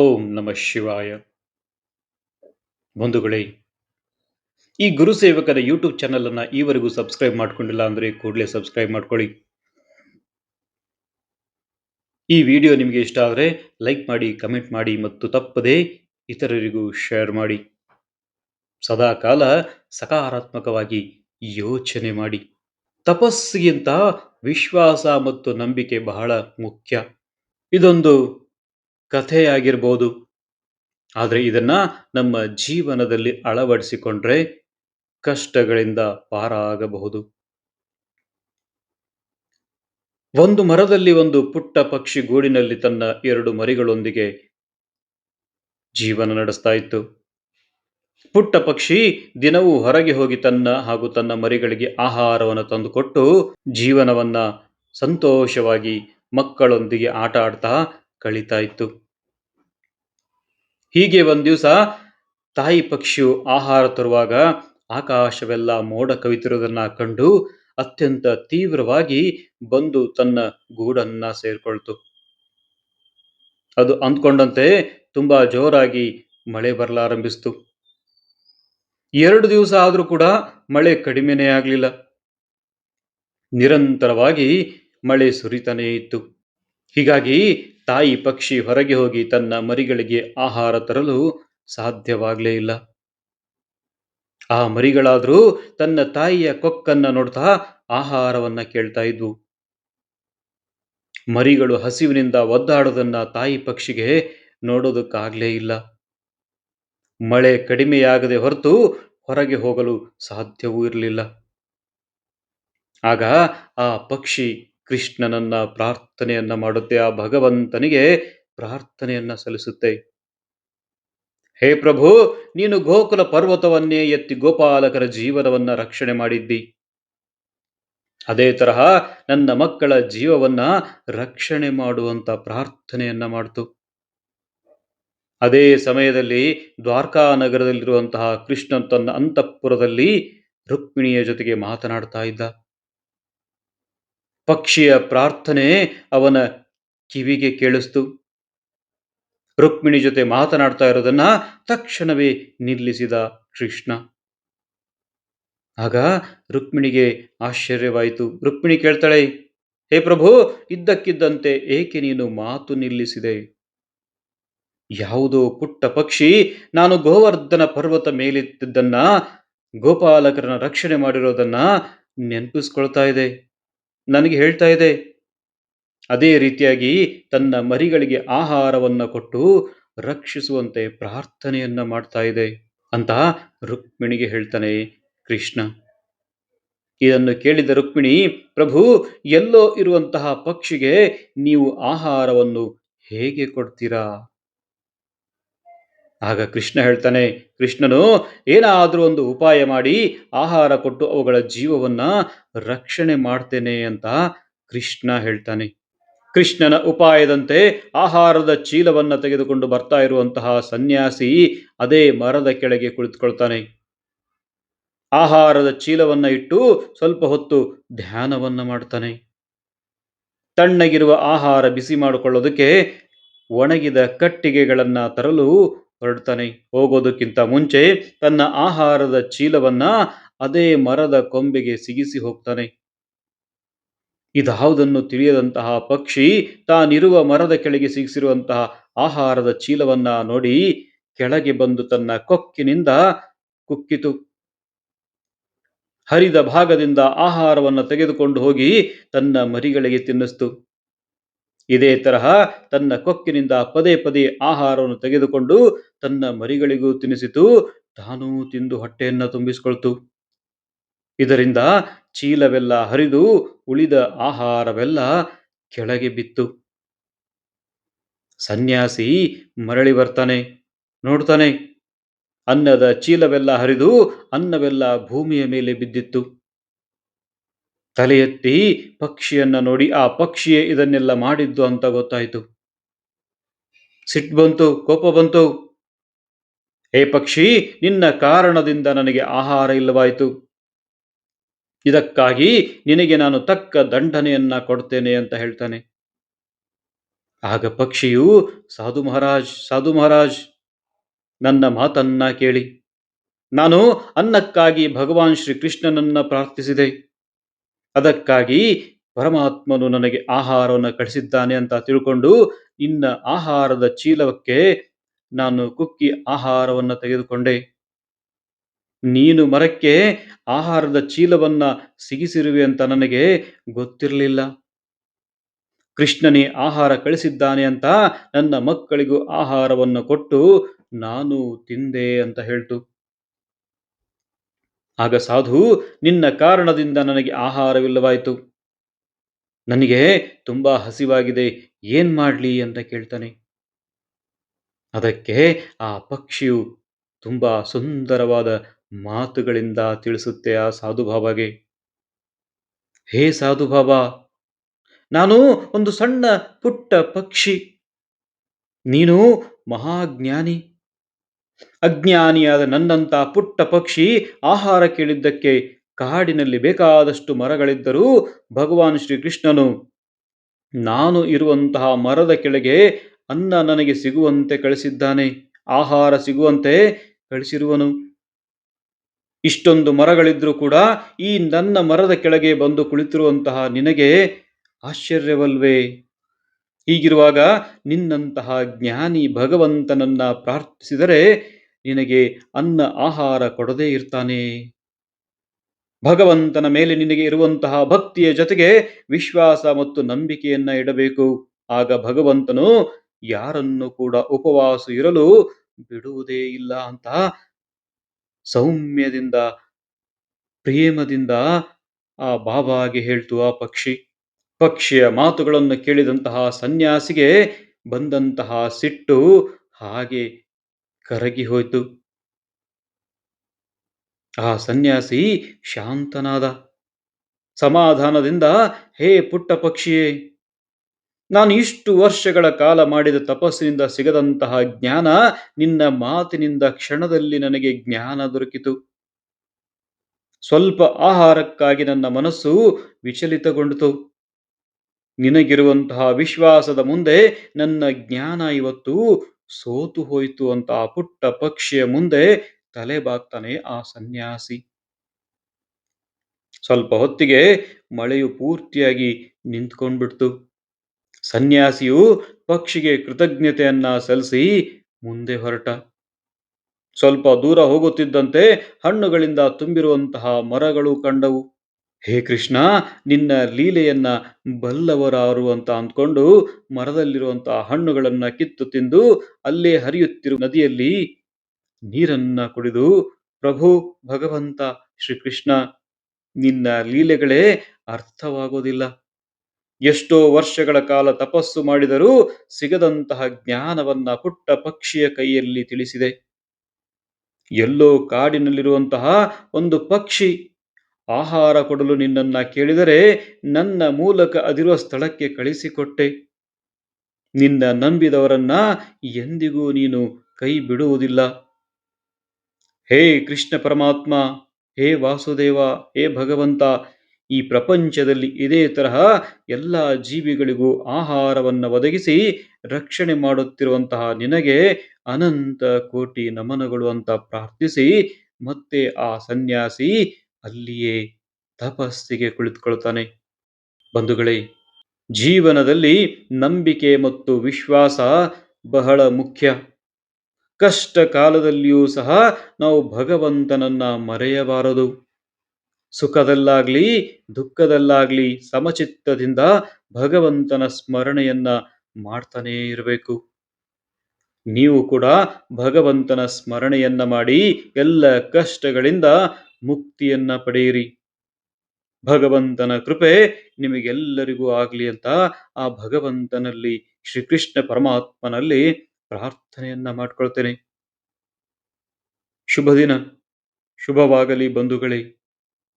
ಓಂ ನಮ ಶಿವಾಯ. ಬಂಧುಗಳೇ, ಈ ಗುರು ಸೇವಕರ ಯೂಟ್ಯೂಬ್ ಚಾನೆಲ್ ಅನ್ನ ಈವರೆಗೂ ಸಬ್ಸ್ಕ್ರೈಬ್ ಮಾಡ್ಕೊಂಡಿಲ್ಲ ಅಂದ್ರೆ ಕೂಡಲೇ ಸಬ್ಸ್ಕ್ರೈಬ್ ಮಾಡ್ಕೊಳ್ಳಿ. ಈ ವಿಡಿಯೋ ನಿಮಗೆ ಇಷ್ಟ ಆದರೆ ಲೈಕ್ ಮಾಡಿ, ಕಮೆಂಟ್ ಮಾಡಿ ಮತ್ತು ತಪ್ಪದೇ ಇತರರಿಗೂ ಶೇರ್ ಮಾಡಿ. ಸದಾ ಕಾಲ ಸಕಾರಾತ್ಮಕವಾಗಿ ಯೋಚನೆ ಮಾಡಿ. ತಪಸ್ಸಿಗಿಂತ ವಿಶ್ವಾಸ ಮತ್ತು ನಂಬಿಕೆ ಬಹಳ ಮುಖ್ಯ. ಇದೊಂದು ಕಥೆಯಾಗಿರ್ಬೋದು. ಆದರೆ ಇದನ್ನ ನಮ್ಮ ಜೀವನದಲ್ಲಿ ಅಳವಡಿಸಿಕೊಂಡ್ರೆ ಕಷ್ಟಗಳಿಂದ ಪಾರಾಗಬಹುದು. ಒಂದು ಮರದಲ್ಲಿ ಒಂದು ಪುಟ್ಟ ಪಕ್ಷಿ ಗೂಡಿನಲ್ಲಿ ತನ್ನ ಎರಡು ಮರಿಗಳೊಂದಿಗೆ ಜೀವನ ನಡೆಸ್ತಾ ಇತ್ತು. ಪುಟ್ಟ ಪಕ್ಷಿ ದಿನವೂ ಹೊರಗೆ ಹೋಗಿ ತನ್ನ ಹಾಗೂ ತನ್ನ ಮರಿಗಳಿಗೆ ಆಹಾರವನ್ನು ತಂದುಕೊಟ್ಟು ಜೀವನವನ್ನ ಸಂತೋಷವಾಗಿ ಮಕ್ಕಳೊಂದಿಗೆ ಆಟ ಆಡ್ತಾ ಕಳೀತಾ ಇತ್ತು. ಹೀಗೆ ಒಂದು ದಿವಸ ತಾಯಿ ಪಕ್ಷಿಯು ಆಹಾರ ತರುವಾಗ ಆಕಾಶವೆಲ್ಲ ಮೋಡ ಕವಿತಿರುವುದನ್ನ ಕಂಡು ಅತ್ಯಂತ ತೀವ್ರವಾಗಿ ಬಂದು ತನ್ನ ಗೂಡನ್ನ ಸೇರ್ಕೊಳ್ತು. ಅದು ಅಂದ್ಕೊಂಡಂತೆ ತುಂಬಾ ಜೋರಾಗಿ ಮಳೆ ಬರಲಾರಂಭಿಸ್ತು. ಎರಡು ದಿವಸ ಆದರೂ ಕೂಡ ಮಳೆ ಕಡಿಮೆನೇ ಆಗಲಿಲ್ಲ. ನಿರಂತರವಾಗಿ ಮಳೆ ಸುರಿತಾನೇ ಇತ್ತು. ಹೀಗಾಗಿ ತಾಯಿ ಪಕ್ಷಿ ಹೊರಗೆ ಹೋಗಿ ತನ್ನ ಮರಿಗಳಿಗೆ ಆಹಾರ ತರಲು ಸಾಧ್ಯವಾಗಲೇ ಇಲ್ಲ. ಆ ಮರಿಗಳಾದರೂ ತನ್ನ ತಾಯಿಯ ಕೊಕ್ಕನ್ನ ನೋಡ್ತಾ ಆಹಾರವನ್ನ ಕೇಳ್ತಾ ಇದ್ವು. ಮರಿಗಳು ಹಸಿವಿನಿಂದ ಒದ್ದಾಡೋದನ್ನ ತಾಯಿ ಪಕ್ಷಿಗೆ ನೋಡೋದಕ್ಕಾಗಲೇ ಇಲ್ಲ. ಮಳೆ ಕಡಿಮೆಯಾಗದೆ ಹೊರತು ಹೊರಗೆ ಹೋಗಲು ಸಾಧ್ಯವೂ ಇರಲಿಲ್ಲ. ಆಗ ಆ ಪಕ್ಷಿ ಕೃಷ್ಣನನ್ನ ಪ್ರಾರ್ಥನೆಯನ್ನ ಮಾಡುತ್ತೆ, ಆ ಭಗವಂತನಿಗೆ ಪ್ರಾರ್ಥನೆಯನ್ನ ಸಲ್ಲಿಸುತ್ತೆ. ಹೇ ಪ್ರಭು, ನೀನು ಗೋಕುಲ ಪರ್ವತವನ್ನೇ ಎತ್ತಿ ಗೋಪಾಲಕರ ಜೀವನವನ್ನ ರಕ್ಷಣೆ ಮಾಡಿದ್ದಿ. ಅದೇ ತರಹ ನನ್ನ ಮಕ್ಕಳ ಜೀವವನ್ನ ರಕ್ಷಣೆ ಮಾಡುವಂತ ಪ್ರಾರ್ಥನೆಯನ್ನ ಮಾಡ್ತು. ಅದೇ ಸಮಯದಲ್ಲಿ ದ್ವಾರಕಾ ನಗರದಲ್ಲಿರುವಂತಹ ಕೃಷ್ಣ ತನ್ನ ಅಂತಃಪುರದಲ್ಲಿ ರುಕ್ಮಿಣಿಯ ಜೊತೆಗೆ ಮಾತನಾಡ್ತಾ ಇದ್ದ. ಪಕ್ಷಿಯ ಪ್ರಾರ್ಥನೆ ಅವನ ಕಿವಿಗೆ ಕೇಳಿಸ್ತು. ರುಕ್ಮಿಣಿ ಜೊತೆ ಮಾತನಾಡ್ತಾ ಇರೋದನ್ನ ತಕ್ಷಣವೇ ನಿಲ್ಲಿಸಿದ ಕೃಷ್ಣ. ಆಗ ರುಕ್ಮಿಣಿಗೆ ಆಶ್ಚರ್ಯವಾಯಿತು. ರುಕ್ಮಿಣಿ ಕೇಳ್ತಾಳೆ, ಹೇ ಪ್ರಭು, ಇದ್ದಕ್ಕಿದ್ದಂತೆ ಏಕೆ ನೀನು ಮಾತು ನಿಲ್ಲಿಸಿದೆ? ಯಾವುದೋ ಪುಟ್ಟ ಪಕ್ಷಿ ನಾನು ಗೋವರ್ಧನ ಪರ್ವತ ಮೇಲಿದ್ದನ್ನ ಗೋಪಾಲಕರನ್ನ ರಕ್ಷಣೆ ಮಾಡಿರೋದನ್ನ ನೆನಪಿಸ್ಕೊಳ್ತಾ ಇದೆ. ನನಗೆ ಹೇಳ್ತಾ ಇದೆ. ಅದೇ ರೀತಿಯಾಗಿ ತನ್ನ ಮರಿಗಳಿಗೆ ಆಹಾರವನ್ನು ಕೊಟ್ಟು ರಕ್ಷಿಸುವಂತೆ ಪ್ರಾರ್ಥನೆಯನ್ನ ಮಾಡ್ತಾ ಇದೆ ಅಂತ ರುಕ್ಮಿಣಿಗೆ ಹೇಳ್ತಾನೆ ಕೃಷ್ಣ. ಇದನ್ನು ಕೇಳಿದ ರುಕ್ಮಿಣಿ, ಪ್ರಭು, ಎಲ್ಲೋ ಇರುವಂತಹ ಪಕ್ಷಿಗೆ ನೀವು ಆಹಾರವನ್ನು ಹೇಗೆ ಕೊಡ್ತೀರಾ? ಆಗ ಕೃಷ್ಣ ಹೇಳ್ತಾನೆ, ಕೃಷ್ಣನು, ಏನಾದರೂ ಒಂದು ಉಪಾಯ ಮಾಡಿ ಆಹಾರ ಕೊಟ್ಟು ಅವುಗಳ ಜೀವವನ್ನ ರಕ್ಷಣೆ ಮಾಡ್ತೇನೆ ಅಂತ ಕೃಷ್ಣ ಹೇಳ್ತಾನೆ. ಕೃಷ್ಣನ ಉಪಾಯದಂತೆ ಆಹಾರದ ಚೀಲವನ್ನ ತೆಗೆದುಕೊಂಡು ಬರ್ತಾ ಇರುವಂತಹ ಸನ್ಯಾಸಿ ಅದೇ ಮರದ ಕೆಳಗೆ ಕುಳಿತುಕೊಳ್ತಾನೆ. ಆಹಾರದ ಚೀಲವನ್ನ ಇಟ್ಟು ಸ್ವಲ್ಪ ಹೊತ್ತು ಧ್ಯಾನವನ್ನ ಮಾಡ್ತಾನೆ. ತಣ್ಣಗಿರುವ ಆಹಾರ ಬಿಸಿ ಮಾಡಿಕೊಳ್ಳೋದಕ್ಕೆ ಒಣಗಿದ ಕಟ್ಟಿಗೆಗಳನ್ನು ತರಲು ಹೊರಡ್ತಾನೆ. ಹೋಗೋದಕ್ಕಿಂತ ಮುಂಚೆ ತನ್ನ ಆಹಾರದ ಚೀಲವನ್ನ ಅದೇ ಮರದ ಕೊಂಬೆಗೆ ಸಿಗಿಸಿ ಹೋಗ್ತಾನೆ. ಇದಾವುದನ್ನು ತಿಳಿಯದಂತಹ ಪಕ್ಷಿ ತಾನಿರುವ ಮರದ ಕೆಳಗೆ ಸಿಗಿಸಿರುವಂತಹ ಆಹಾರದ ಚೀಲವನ್ನ ನೋಡಿ ಕೆಳಗೆ ಬಂದು ತನ್ನ ಕೊಕ್ಕಿನಿಂದ ಕುಕ್ಕಿತು. ಹರಿದ ಭಾಗದಿಂದ ಆಹಾರವನ್ನು ತೆಗೆದುಕೊಂಡು ಹೋಗಿ ತನ್ನ ಮರಿಗಳಿಗೆ ತಿನ್ನಿಸ್ತು. ಇದೇ ತರಹ ತನ್ನ ಕೊಕ್ಕಿನಿಂದ ಪದೇ ಪದೇ ಆಹಾರವನ್ನು ತೆಗೆದುಕೊಂಡು ತನ್ನ ಮರಿಗಳಿಗೂ ತಿನ್ನಿಸಿತು ತಾನೂ ತಿಂದು ಹೊಟ್ಟೆಯನ್ನು ತುಂಬಿಸಿಕೊಳ್ತು. ಇದರಿಂದ ಚೀಲವೆಲ್ಲ ಹರಿದು ಉಳಿದ ಆಹಾರವೆಲ್ಲ ಕೆಳಗೆ ಬಿತ್ತು. ಸನ್ಯಾಸಿ ಮರಳಿ ಬರ್ತಾನೆ. ನೋಡ್ತಾನೆ. ಅನ್ನದ ಚೀಲವೆಲ್ಲ ಹರಿದು ಅನ್ನವೆಲ್ಲ ಭೂಮಿಯ ಮೇಲೆ ಬಿದ್ದಿತ್ತು. ತಲೆ ಎತ್ತಿ ಪಕ್ಷಿಯನ್ನ ನೋಡಿ, ಆ ಪಕ್ಷಿಯೇ ಇದನ್ನೆಲ್ಲ ಮಾಡಿದ್ದು ಅಂತ ಗೊತ್ತಾಯಿತು. ಸಿಟ್ಟು ಬಂತು, ಕೋಪ ಬಂತು. ಹೇ ಪಕ್ಷಿ, ನಿನ್ನ ಕಾರಣದಿಂದ ನನಗೆ ಆಹಾರ ಇಲ್ಲವಾಯಿತು. ಇದಕ್ಕಾಗಿ ನಿನಗೆ ನಾನು ತಕ್ಕ ದಂಡನೆಯನ್ನ ಕೊಡ್ತೇನೆ ಅಂತ ಹೇಳ್ತಾನೆ. ಆಗ ಪಕ್ಷಿಯು, ಸಾಧು ಮಹಾರಾಜ್ ಸಾಧು ಮಹಾರಾಜ್, ನನ್ನ ಮಾತನ್ನ ಕೇಳಿ. ನಾನು ಅನ್ನಕ್ಕಾಗಿ ಭಗವಾನ್ ಶ್ರೀ ಕೃಷ್ಣನನ್ನ ಪ್ರಾರ್ಥಿಸಿದೆ. ಅದಕ್ಕಾಗಿ ಪರಮಾತ್ಮನು ನನಗೆ ಆಹಾರವನ್ನು ಕಳಿಸಿದ್ದಾನೆ ಅಂತ ತಿಳ್ಕೊಂಡು ಇನ್ನ ಆಹಾರದ ಚೀಲಕ್ಕೆ ನಾನು ಕುಕ್ಕಿ ಆಹಾರವನ್ನು ತೆಗೆದುಕೊಂಡೆ. ನೀನು ಮರಕ್ಕೆ ಆಹಾರದ ಚೀಲವನ್ನ ಸಿಗಿಸಿರುವೆ ಅಂತ ನನಗೆ ಗೊತ್ತಿರಲಿಲ್ಲ. ಕೃಷ್ಣನೇ ಆಹಾರ ಕಳಿಸಿದ್ದಾನೆ ಅಂತ ನನ್ನ ಮಕ್ಕಳಿಗೂ ಆಹಾರವನ್ನು ಕೊಟ್ಟು ನಾನು ತಿಂದೆ ಅಂತ ಹೇಳ್ತು. ಆಗ ಸಾಧು, ನಿನ್ನ ಕಾರಣದಿಂದ ನನಗೆ ಆಹಾರವಿಲ್ಲವಾಯಿತು. ನನಗೆ ತುಂಬಾ ಹಸಿವಾಗಿದೆ, ಏನ್ ಮಾಡ್ಲಿ ಅಂತ ಕೇಳ್ತಾನೆ. ಅದಕ್ಕೆ ಆ ಪಕ್ಷಿಯು ತುಂಬಾ ಸುಂದರವಾದ ಮಾತುಗಳಿಂದ ತಿಳಿಸುತ್ತೆ ಆ ಸಾಧುಭಾವಗೆ ಹೇ ಸಾಧುಭಾವ ನಾನು ಒಂದು ಸಣ್ಣ ಪುಟ್ಟ ಪಕ್ಷಿ. ನೀನು ಮಹಾಜ್ಞಾನಿ. ಅಜ್ಞಾನಿಯಾದ ನನ್ನಂತ ಪುಟ್ಟ ಪಕ್ಷಿ ಆಹಾರ ಕೇಳಿದ್ದಕ್ಕೆ ಕಾಡಿನಲ್ಲಿ ಬೇಕಾದಷ್ಟು ಮರಗಳಿದ್ದರೂ ಭಗವಾನ್ ಶ್ರೀಕೃಷ್ಣನು, ನಾನು ಇರುವಂತಹ ಮರದ ಕೆಳಗೆ ಅನ್ನ ನನಗೆ ಸಿಗುವಂತೆ ಕಳಿಸಿದ್ದಾನೆ, ಆಹಾರ ಸಿಗುವಂತೆ ಕಳಿಸಿರುವನು. ಇಷ್ಟೊಂದು ಮರಗಳಿದ್ರೂ ಕೂಡ ಈ ನನ್ನ ಮರದ ಕೆಳಗೆ ಬಂದು ಕುಳಿತಿರುವಂತಹ ನಿನಗೆ ಆಶ್ಚರ್ಯವಲ್ವೇ? ಹೀಗಿರುವಾಗ ನಿನ್ನಂತಹ ಜ್ಞಾನಿ ಭಗವಂತನನ್ನ ಪ್ರಾರ್ಥಿಸಿದರೆ ನಿನಗೆ ಅನ್ನ ಆಹಾರ ಕೊಡದೇ ಇರ್ತಾನೆ. ಭಗವಂತನ ಮೇಲೆ ನಿನಗೆ ಇರುವಂತಹ ಭಕ್ತಿಯ ಜೊತೆಗೆ ವಿಶ್ವಾಸ ಮತ್ತು ನಂಬಿಕೆಯನ್ನ ಇಡಬೇಕು. ಆಗ ಭಗವಂತನು ಯಾರನ್ನು ಕೂಡ ಉಪವಾಸ ಇರಲು ಬಿಡುವುದೇ ಇಲ್ಲ ಅಂತ ಸೌಮ್ಯದಿಂದ, ಪ್ರೇಮದಿಂದ ಆ ಬಾಬಾಗೆ ಹೇಳ್ತು ಆ ಪಕ್ಷಿ. ಪಕ್ಷಿಯ ಮಾತುಗಳನ್ನು ಕೇಳಿದಂತಹ ಸನ್ಯಾಸಿಗೆ ಬಂದಂತಹ ಸಿಟ್ಟು ಹಾಗೆ ಕರಗಿ ಹೋಯಿತು. ಆ ಸನ್ಯಾಸಿ ಶಾಂತನಾದ. ಸಮಾಧಾನದಿಂದ, ಹೇ ಪುಟ್ಟ ಪಕ್ಷಿಯೇ, ನಾನು ಇಷ್ಟು ವರ್ಷಗಳ ಕಾಲ ಮಾಡಿದ ತಪಸ್ಸಿನಿಂದ ಸಿಗದಂತಹ ಜ್ಞಾನ ನಿನ್ನ ಮಾತಿನಿಂದ ಕ್ಷಣದಲ್ಲಿ ನನಗೆ ಜ್ಞಾನ ದೊರಕಿತು. ಸ್ವಲ್ಪ ಆಹಾರಕ್ಕಾಗಿ ನನ್ನ ಮನಸ್ಸು ವಿಚಲಿತಗೊಂಡಿತು. ನಿನಗಿರುವಂತಹ ವಿಶ್ವಾಸದ ಮುಂದೆ ನನ್ನ ಜ್ಞಾನ ಇವತ್ತು ಸೋತು ಹೋಯಿತು ಅಂತ ಆ ಪುಟ್ಟ ಪಕ್ಷಿಯ ಮುಂದೆ ತಲೆ ಬಾಗ್ತಾನೆ ಆ ಸನ್ಯಾಸಿ. ಸ್ವಲ್ಪ ಹೊತ್ತಿಗೆ ಮಳೆಯು ಪೂರ್ತಿಯಾಗಿ ನಿಂತ್ಕೊಂಡ್ಬಿಡ್ತು. ಸನ್ಯಾಸಿಯು ಪಕ್ಷಿಗೆ ಕೃತಜ್ಞತೆಯನ್ನ ಸಲ್ಲಿಸಿ ಮುಂದೆ ಹೊರಟ. ಸ್ವಲ್ಪ ದೂರ ಹೋಗುತ್ತಿದ್ದಂತೆ ಹಣ್ಣುಗಳಿಂದ ತುಂಬಿರುವಂತಹ ಮರಗಳು ಕಂಡವು. ಹೇ ಕೃಷ್ಣ, ನಿನ್ನ ಲೀಲೆಯನ್ನ ಬಲ್ಲವರಾರು ಅಂತ ಅಂದ್ಕೊಂಡು ಮರದಲ್ಲಿರುವಂತಹ ಹಣ್ಣುಗಳನ್ನ ಕಿತ್ತು ತಿಂದು ಅಲ್ಲೇ ಹರಿಯುತ್ತಿರುವ ನದಿಯಲ್ಲಿ ನೀರನ್ನ ಕುಡಿದು, ಪ್ರಭು ಭಗವಂತ, ಶ್ರೀಕೃಷ್ಣ, ನಿನ್ನ ಲೀಲೆಗಳೇ ಅರ್ಥವಾಗೋದಿಲ್ಲ. ಎಷ್ಟೋ ವರ್ಷಗಳ ಕಾಲ ತಪಸ್ಸು ಮಾಡಿದರೂ ಸಿಗದಂತಹ ಜ್ಞಾನವನ್ನ ಪುಟ್ಟ ಪಕ್ಷಿಯ ಕೈಯಲ್ಲಿ ತಿಳಿಸಿದೆ. ಎಲ್ಲೋ ಕಾಡಿನಲ್ಲಿರುವಂತಹ ಒಂದು ಪಕ್ಷಿ ಆಹಾರ ಕೊಡಲು ನಿನ್ನನ್ನ ಕೇಳಿದರೆ ನನ್ನ ಮೂಲಕ ಅದಿರುವ ಸ್ಥಳಕ್ಕೆ ಕಳಿಸಿಕೊಟ್ಟೆ. ನಿನ್ನ ನಂಬಿದವರನ್ನ ಎಂದಿಗೂ ನೀನು ಕೈ ಬಿಡುವುದಿಲ್ಲ ಹೇ ಕೃಷ್ಣ ಪರಮಾತ್ಮ, ಹೇ ವಾಸುದೇವ, ಹೇ ಭಗವಂತ, ಈ ಪ್ರಪಂಚದಲ್ಲಿ ಇದೇ ತರಹ ಎಲ್ಲ ಜೀವಿಗಳಿಗೂ ಆಹಾರವನ್ನು ಒದಗಿಸಿ ರಕ್ಷಣೆ ಮಾಡುತ್ತಿರುವಂತಹ ನಿನಗೆ ಅನಂತ ಕೋಟಿ ನಮನಗಳು ಅಂತ ಪ್ರಾರ್ಥಿಸಿ ಮತ್ತೆ ಆ ಸನ್ಯಾಸಿ ಅಲ್ಲಿಯೇ ತಪಸ್ಸಿಗೆ ಕುಳಿತುಕೊಳ್ತಾನೆ ಬಂಧುಗಳೇ, ಜೀವನದಲ್ಲಿ ನಂಬಿಕೆ ಮತ್ತು ವಿಶ್ವಾಸ ಬಹಳ ಮುಖ್ಯ. ಕಷ್ಟ ಕಾಲದಲ್ಲಿಯೂ ಸಹ ನಾವು ಭಗವಂತನನ್ನ ಮರೆಯಬಾರದು. ಸುಖದಲ್ಲಾಗ್ಲಿ, ದುಃಖದಲ್ಲಾಗ್ಲಿ, ಸಮಚಿತ್ತದಿಂದ ಭಗವಂತನ ಸ್ಮರಣೆಯನ್ನ ಮಾಡ್ತಾನೇ ಇರಬೇಕು. ನೀವು ಕೂಡ ಭಗವಂತನ ಸ್ಮರಣೆಯನ್ನ ಮಾಡಿ ಎಲ್ಲ ಕಷ್ಟಗಳಿಂದ ಮುಕ್ತಿಯನ್ನ ಪಡೆಯಿರಿ. ಭಗವಂತನ ಕೃಪೆ ನಿಮಗೆಲ್ಲರಿಗೂ ಆಗಲಿ ಅಂತ ಆ ಭಗವಂತನಲ್ಲಿ, ಶ್ರೀಕೃಷ್ಣ ಪರಮಾತ್ಮನಲ್ಲಿ ಪ್ರಾರ್ಥನೆಯನ್ನ ಮಾಡ್ಕೊಳ್ತೇನೆ. ಶುಭ ದಿನ ಶುಭವಾಗಲಿ ಬಂಧುಗಳೇ.